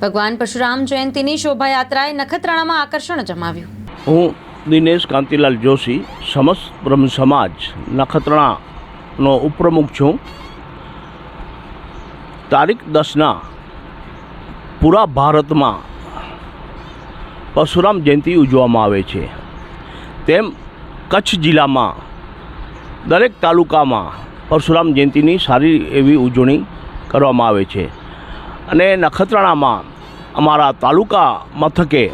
ભગવાન પરશુરામ જયંતિની શોભાયાત્રાએ નખત્રાણામાં આકર્ષણ જમાવ્યું. હું દિનેશ કાંતિલાલ જોશી, સમસ્ત બ્રહ્મ સમાજ, નખત્રાણાનો ઉપપ્રમુખ છું. તારીખ દસના પૂરા ભારતમાં પરશુરામ જયંતિ ઉજવવામાં આવે છે. તેમ કચ્છ જિલ્લામાં દરેક તાલુકામાં પરશુરામ જયંતિની સારી એવી ઉજવણી કરવામાં આવે છે. અને નખત્રાણામાં અમારા તાલુકા મથકે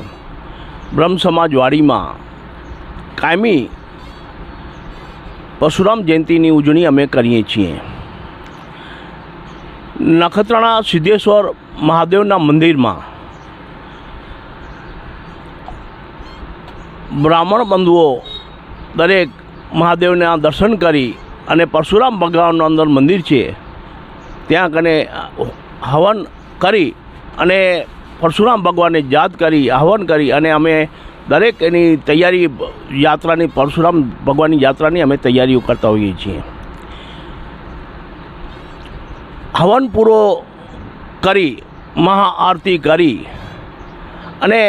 બ્રહ્મ સમાજવાડીમાં કાયમી પરશુરામ જયંતિની ઉજવણી અમે કરીએ છીએ. નખત્રાણા સિદ્ધેશ્વર મહાદેવના મંદિરમાં બ્રાહ્મણ બંધુઓ દરેક મહાદેવના દર્શન કરી અને પરશુરામ ભગવાનનું અંદર મંદિર છે. ત્યાં કને હવન કરી અને પરશુરામ ભગવાનને યાદ કરી હવન કરી અને અમે દરેક એની તૈયારી, યાત્રાની, પરશુરામ ભગવાનની યાત્રાની અમે તૈયારીઓ કરતા હોઈએ છીએ. હવન પૂરો કરી મહાઆરતી કરી અને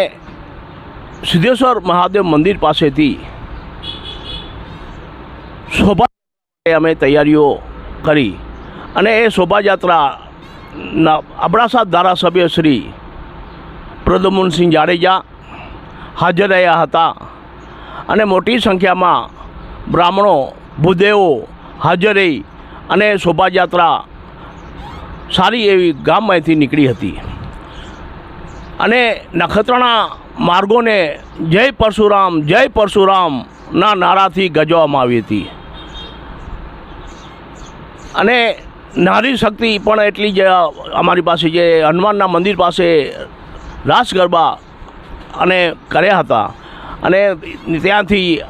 સિદ્ધેશ્વર મહાદેવ મંદિર પાસેથી શોભા અમે તૈયારીઓ કરી અને એ શોભાયાત્રાના અબડાસા ધારાસભ્ય શ્રી પ્રદ્યુમનસિંહ જાડેજા હાજર રહ્યા હતા અને મોટી સંખ્યામાં બ્રાહ્મણો, ભૂદેવો હાજર રહી અને શોભાયાત્રા સારી એવી ગામમાંથી નીકળી હતી. અને નખત્રાણા માર્ગોને જય પરશુરામ, જય પરશુરામના નારાથી ગજવામાં આવી હતી. અને નારી શક્તિ પણ એટલી જ અમારી પાસે જે હનુમાનના મંદિર પાસે રાસ ગરબા અને કર્યા હતા. અને ત્યાંથી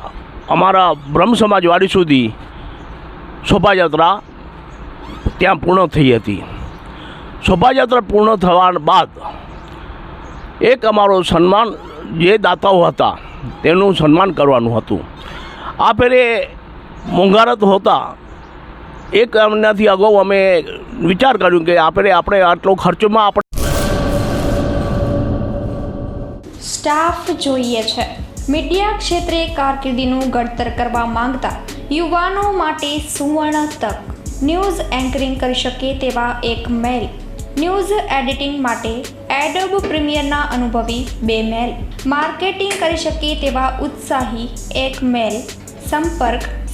અમારા બ્રહ્મ સમાજવાડી સુધી શોભાયાત્રા ત્યાં પૂર્ણ થઈ હતી. શોભાયાત્રા પૂર્ણ થવા બાદ એક અમારો સન્માન જે દાતાઓ હતા તેનું સન્માન કરવાનું હતું. આ ફેરે મોંઘારત હોતા એક મહિનાથી અગાઉ અમે વિચાર કર્યું કે આપણે આપણે આટલો ખર્ચમાં આપણે સ્ટાફ જોઈએ છે. મીડિયા ક્ષેત્રે કારકિર્દીનું ઘડતર કરવા માંગતા યુવાનો માટે સુવર્ણ તક. ન્યૂઝ એન્કરિંગ કરી શકે તેવા એક મેલ. ન્યૂઝ એડિટિંગ માટે એડોબ પ્રીમિયરના અનુભવી બે મેલ. માર્કેટિંગ કરી શકે તેવા ઉત્સાહી એક મેલ. સંપર્ક